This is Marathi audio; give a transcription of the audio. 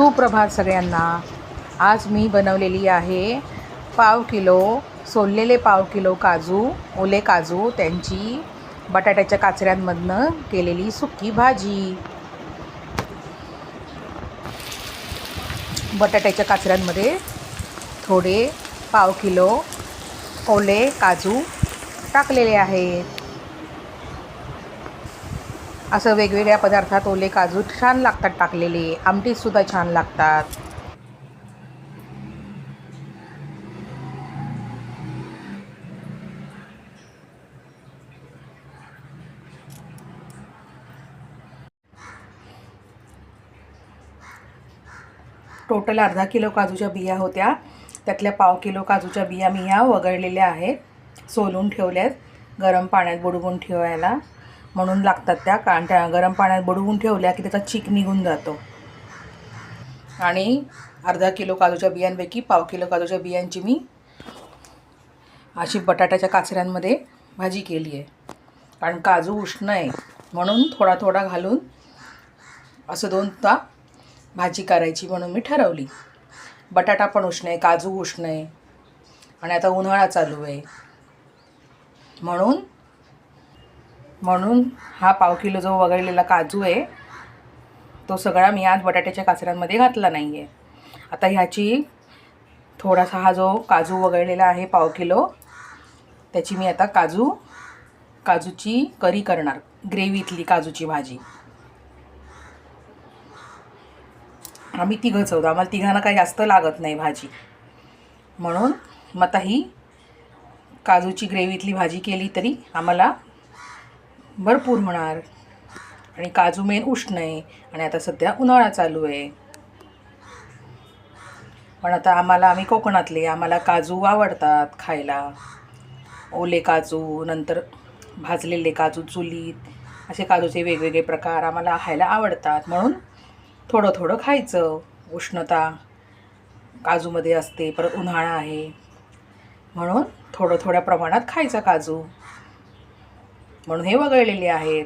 सुप्रभात सगळ्यांना. आज मी बनवलेली आहे पाव किलो सोललेले पाव किलो काजू ओले काजू त्यांची बटाट्याच्या काचऱ्यांमधनं केलेली सुकी भाजी. बटाट्याच्या काचऱ्यांमध्ये थोडे पाव किलो ओले काजू टाकलेले आहेत. असं वेगवेगळ्या पदार्थात ओले काजू छान लागतात टाकलेले. आमटीसुद्धा छान लागतात. टोटल अर्धा किलो काजूच्या बिया होत्या. त्यातल्या पाव किलो काजूच्या बिया मी ह्या वगळलेल्या आहेत. सोलून ठेवल्यात. गरम पाण्यात बुडवून ठेवायला. म्हणून लागतात त्या कारण त्या गरम पाण्यात बुडवून ठेवल्या की त्याचा चीक निघून जातो. आणि अर्धा किलो काजूच्या बियांपैकी पाव किलो काजूच्या बियांची मी अशी बटाट्याच्या काचऱ्यांमध्ये भाजी केली आहे. कारण काजू उष्ण आहे म्हणून थोडा थोडा घालून असं दोन ता भाजी करायची म्हणून मी ठरवली. बटाटा पण उष्ण आहे काजू उष्ण आहे आणि आता उन्हाळा चालू आहे. म्हणून म्हणून हा पाव किलो जो वगळलेला काजू आहे तो सगळा मी आज बटाट्याच्या काचऱ्यांमध्ये घातला नाही आहे आता ह्याची थोडासा हा जो काजू वगळलेला आहे पाव किलो त्याची मी आता काजू काजूची करी करणार ग्रेव्हीतली काजूची भाजी. आम्ही तिघंच होतो आम्हाला तिघांना काही जास्त लागत नाही भाजी. म्हणून मग आता ही काजूची ग्रेव्हीतली भाजी केली तरी आम्हाला भरपूर होणार. आणि काजू मेन उष्ण आहे. आणि आता सध्या उन्हाळा चालू आहे. पण आता आम्हाला आम्ही कोकणातले आम्हाला काजू आवडतात खायला. ओले काजू नंतर भाजलेले काजू चुलीत असे काजूचे वेगवेगळे प्रकार आम्हाला खायला आवडतात. म्हणून थोडं थोडं खायचं. उष्णता काजूमध्ये असते परत उन्हाळा आहे. म्हणून थोडं थोड्या प्रमाणात खायचं काजू. म्हणून हे वगळलेले आहेत.